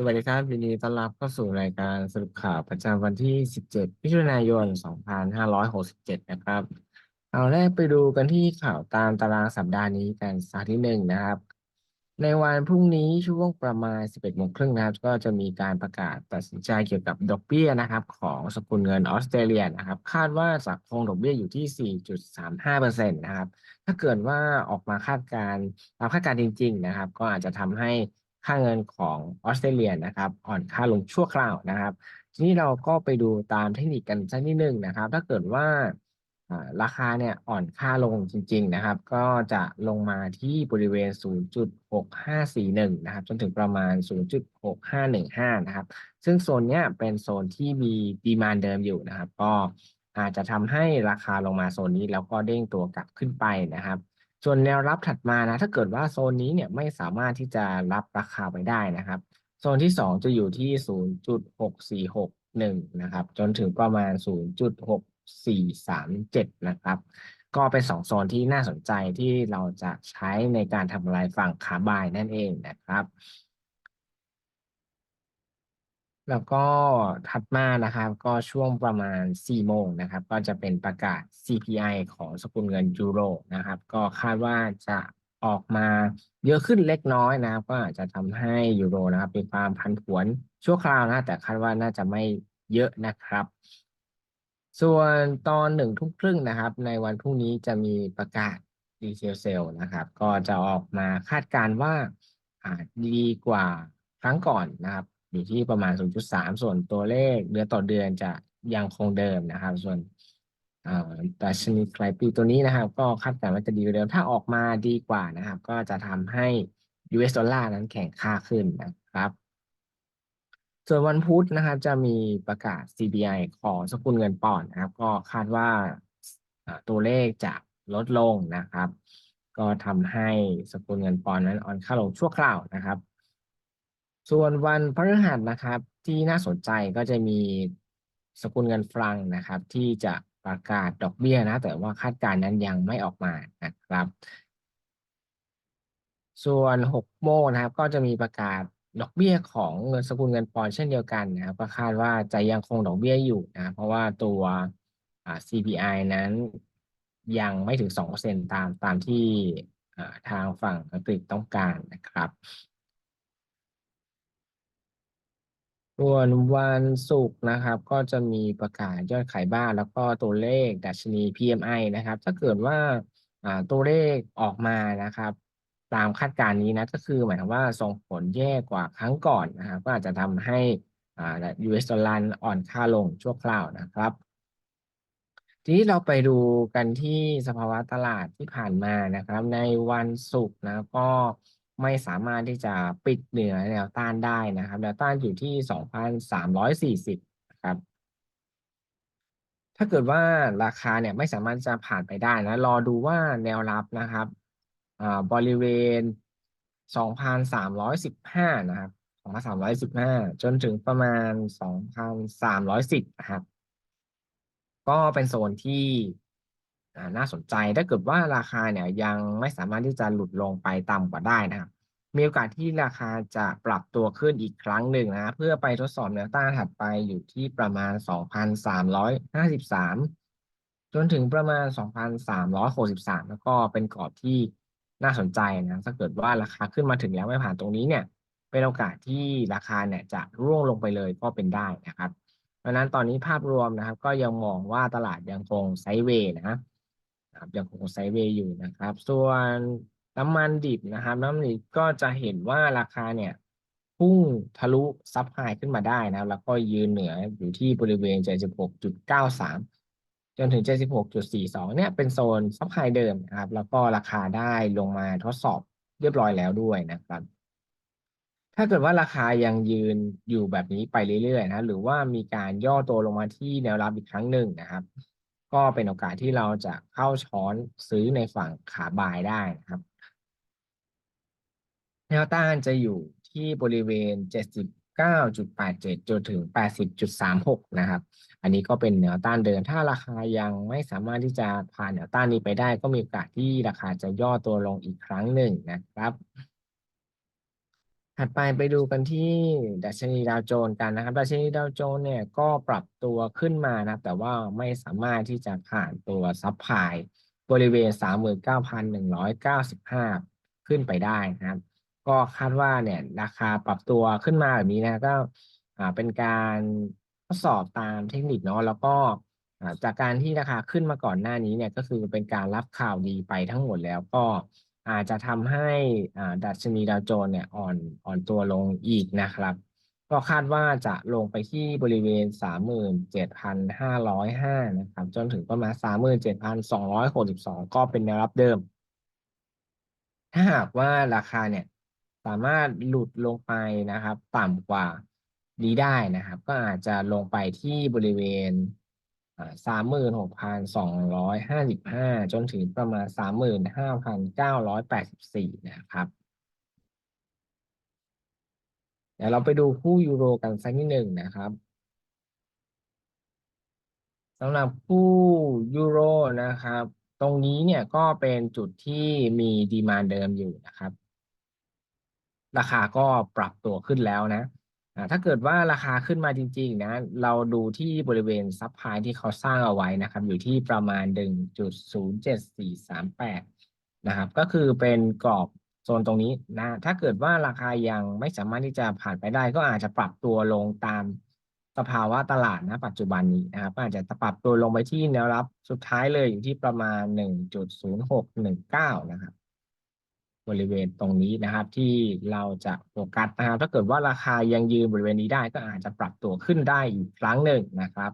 สวัสดีครับยินดีต้อนรับเข้าสู่รายการสรุปข่าวประจำวันที่ 17 มิถุนายน 2567 นะครับ เอาแรกไปดูกันที่ข่าวตามตารางสัปดาห์นี้กันสักที่หนึ่งนะครับ ในวันพรุ่งนี้ช่วงประมาณ 11โมงครึ่งนะครับ ก็จะมีการประกาศตัดสินใจเกี่ยวกับดอกเบี้ยนะครับ ของสกุลเงินออสเตรเลียนะครับ คาดว่าจะคงดอกเบี้ยอยู่ที่ 4.35%นะครับ ถ้าเกิดว่าออกมาคาดการณ์ตามคาดการณ์จริง ๆ นะครับ ก็อาจจะทำให้ ค่าเงินของออสเตรเลียนะครับอ่อนค่าลงชั่วคราวนะครับ ทีนี้เราก็ไปดูตามเทคนิคกันสักนิดนึงนะครับ ถ้าเกิดว่าราคาเนี่ยอ่อนค่าลงจริง ๆ นะครับ ก็จะลงมาที่บริเวณ 0.6541 นะครับ จนถึงประมาณ 0.6515 นะครับ ซึ่งโซนเนี้ยเป็นโซนที่มีดีมานเดิมอยู่นะครับ ก็อาจจะทำให้ราคาลงมาโซนนี้แล้วก็เด้งตัวกลับขึ้นไปนะครับ ส่วนแนวรับถัดมานะ ถ้าเกิดว่าโซนนี้เนี่ยไม่สามารถที่จะรับราคาไปได้นะครับ โซนที่ 2 จะอยู่ที่ 0.6461 นะครับ จนถึงประมาณ 0.6437 นะครับ ก็เป็น 2 โซนที่น่าสนใจที่เราจะใช้ในการทำลายฝั่งขาบายนั่นเองนะครับ แล้วก็ถัดมานะครับ ก็ช่วงประมาณ4โมงนะครับ ก็จะเป็นประกาศ CPI ของสกุลเงินยูโรนะครับ ก็คาดว่าจะออกมาเยอะขึ้นเล็กน้อยนะครับ ก็อาจจะทำให้ยูโรนะครับมีความผันผวนชั่วคราวนะ แต่คาดว่าน่าจะไม่เยอะนะครับ ส่วนตอนหนึ่งทุ่มครึ่งนะครับ ในวันพรุ่งนี้จะมีประกาศดีเทลเซลนะครับ ก็จะออกมาคาดการณ์ว่าอาจดีกว่าครั้งก่อนนะครับ อยู่ที่ประมาณ 0.3 ส่วนตัวเลขเดือนต่อเดือนจะยังคงเดิมนะครับ ส่วนดัชนีไกลปีตัวนี้นะครับ ก็คาดการณ์ว่าจะดีกว่าเดิมถ้าออกมาดีกว่านะครับ ก็จะทำให้ US ดอลลาร์นั้นแข็งค่าขึ้นนะครับ ส่วนวันพุธนะครับ จะมีประกาศ CPI ของสกุลเงินปอนด์นะครับ ก็คาดว่าตัวเลขจะลดลงนะครับ ก็ทำให้สกุลเงินปอนด์นั้นอ่อนค่าลงชั่วคราวนะครับ ส่วนวันพฤหัสนะครับ ที่น่าสนใจก็จะมีสกุลเงินฟรังนะครับ ที่จะประกาศดอกเบี้ยนะ แต่ว่าคาดการณ์นั้นยังไม่ออกมานะครับ ส่วน6โมงนะครับ ก็จะมีประกาศดอกเบี้ยของเงินสกุลเงินปอนเช่นเดียวกันนะครับก็คาดว่าจะยังคงดอกเบี้ยอยู่นะเพราะว่าตัว CPI นั้นยังไม่ถึง2%ตามตามที่ทางฝั่งอังกฤษต้องการนะครับ ส่วนวันศุกร์นะครับ ก็จะมีประกาศยอดขายบ้าน แล้วก็ตัวเลขดัชนี PMI นะครับ ถ้าเกิดว่าตัวเลขออกมานะครับ ตามคาดการณ์นี้นะก็คือหมายถึงว่าส่งผลแย่กว่าครั้งก่อนนะครับ ก็อาจจะทำให้ US ดอลลาร์อ่อนค่าลงชั่วคราวนะครับ ทีนี้เราไปดูกันที่สภาวะตลาดที่ผ่านมานะครับ ในวันศุกร์นะก็ ไม่สามารถที่จะปิดเหนือแนวต้านได้นะครับแนวต้านอยู่ที่2,340นะครับ ถ้าเกิดว่าราคาเนี่ยไม่สามารถจะผ่านไปได้นะ รอดูว่าแนวรับนะครับบริเวณ2,315นะครับ2,315จนถึงประมาณ2,310นะครับ ก็เป็นโซนที่ น่าสนใจถ้าเกิดว่าราคาเนี่ยยังไม่สามารถที่จะหลุดลงไปต่ำกว่าได้นะครับมีโอกาสที่ราคาจะปรับตัวขึ้นอีกครั้งหนึ่งนะเพื่อไปทดสอบแนวต้านถัดไปอยู่ที่ประมาณ 2,353 จนถึงประมาณ 2,363 แล้วก็เป็นกรอบที่น่าสนใจนะถ้าเกิดว่าราคาขึ้นมาถึงแล้วไม่ผ่านตรงนี้เนี่ย เป็นโอกาสที่ราคาเนี่ยจะร่วงลงไปเลยก็เป็นได้นะครับ เพราะนั้นตอนนี้ภาพรวมนะครับ ก็ยังมองว่าตลาดยังคงไซด์เวย์นะ ยังคงไซเวย์อยู่นะครับ ส่วนน้ำมันดิบนะครับ น้ำมันดิบก็จะเห็นว่าราคาเนี่ยพุ่งทะลุซับไฮขึ้นมาได้นะแล้วก็ยืนเหนืออยู่ที่บริเวณ 76.93 จนถึง 76.42 เนี่ยเป็นโซนซับไฮเดิมนะครับ แล้วก็ราคาได้ลงมาทดสอบเรียบร้อยแล้วด้วยนะครับ ถ้าเกิดว่าราคายังยืนอยู่แบบนี้ไปเรื่อยๆนะ หรือว่ามีการย่อตัวลงมาที่แนวรับอีกครั้งหนึ่งนะครับ ก็เป็นโอกาสที่เราจะเข้าช้อนซื้อในฝั่งขาบายได้นะครับ แนวต้านจะอยู่ที่บริเวณ 79.87 จนถึง 80.36 นะครับ อันนี้ก็เป็นแนวต้านเดิม ถ้าราคายังไม่สามารถที่จะผ่านแนวต้านนี้ไปได้ ก็มีโอกาสที่ราคาจะย่อตัวลงอีกครั้งหนึ่งนะครับ ถัดไปไปดูกันที่ดัชนีดาวโจนส์กันนะครับ ดัชนีดาวโจนส์เนี่ยก็ปรับตัวขึ้นมานะ แต่ว่าไม่สามารถที่จะผ่านตัวซับไพายบริเวณ 39,195 ขึ้นไปได้นะครับ ก็คาดว่าเนี่ยราคาปรับตัวขึ้นมาแบบนี้นะก็เป็นการทดสอบตามเทคนิคเนาะแล้วก็จากการที่ราคาขึ้นมาก่อนหน้านี้เนี่ยก็คือเป็นการรับข่าวดีไปทั้งหมดแล้วก็ อาจจะทำให้ดัชนีดาวโจนส์เนี่ยอ่อนอ่อนตัวลงอีกนะครับ ก็คาดว่าจะลงไปที่บริเวณ 37,505 นะครับ จนถึงประมาณ 37,262 ก็เป็นแนวรับเดิม ถ้าหากว่าราคาเนี่ยสามารถหลุดลงไปนะครับ ต่ำกว่านี้ได้นะครับ ก็อาจจะลงไปที่บริเวณ สามหมื่นหกพันสองร้อยห้าสิบห้าจนถึงประมาณสามหมื่นห้าพันเก้าร้อยแปดสิบสี่นะครับ เดี๋ยวเราไปดูคู่ยูโรกันสักนิดหนึ่งนะครับสำหรับคู่ยูโรนะครับ ตรงนี้เนี่ยก็เป็นจุดที่มีดีมานเดิมอยู่นะครับ ราคาก็ปรับตัวขึ้นแล้วนะ ถ้าเกิดว่าราคาขึ้นมาจริง ๆ นะ เราดูที่บริเวณซับไพที่เขาสร้างเอาไว้นะครับ อยู่ที่ประมาณ 1.07438 นะครับ ก็คือเป็นกรอบโซนตรงนี้นะ ถ้าเกิดว่าราคายังไม่สามารถที่จะผ่านไปได้ ก็อาจจะปรับตัวลงตามสภาวะตลาดนะปัจจุบันนี้นะครับอาจจะปรับตัวลงไปที่แนวรับสุดท้ายเลยอยู่ที่ประมาณ 1.0619 นะครับ บริเวณตรงนี้นะครับ ที่เราจะโฟกัสนะครับถ้าเกิดว่าราคายังยืนบริเวณนี้ได้ก็อาจจะปรับตัวขึ้นได้อีกครั้งหนึ่งนะครับ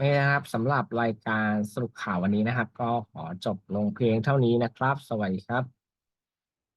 นี่นะครับสำหรับรายการสรุปข่าววันนี้นะครับ ก็ขอจบลงเพียงเท่านี้นะครับ สวัสดีครับ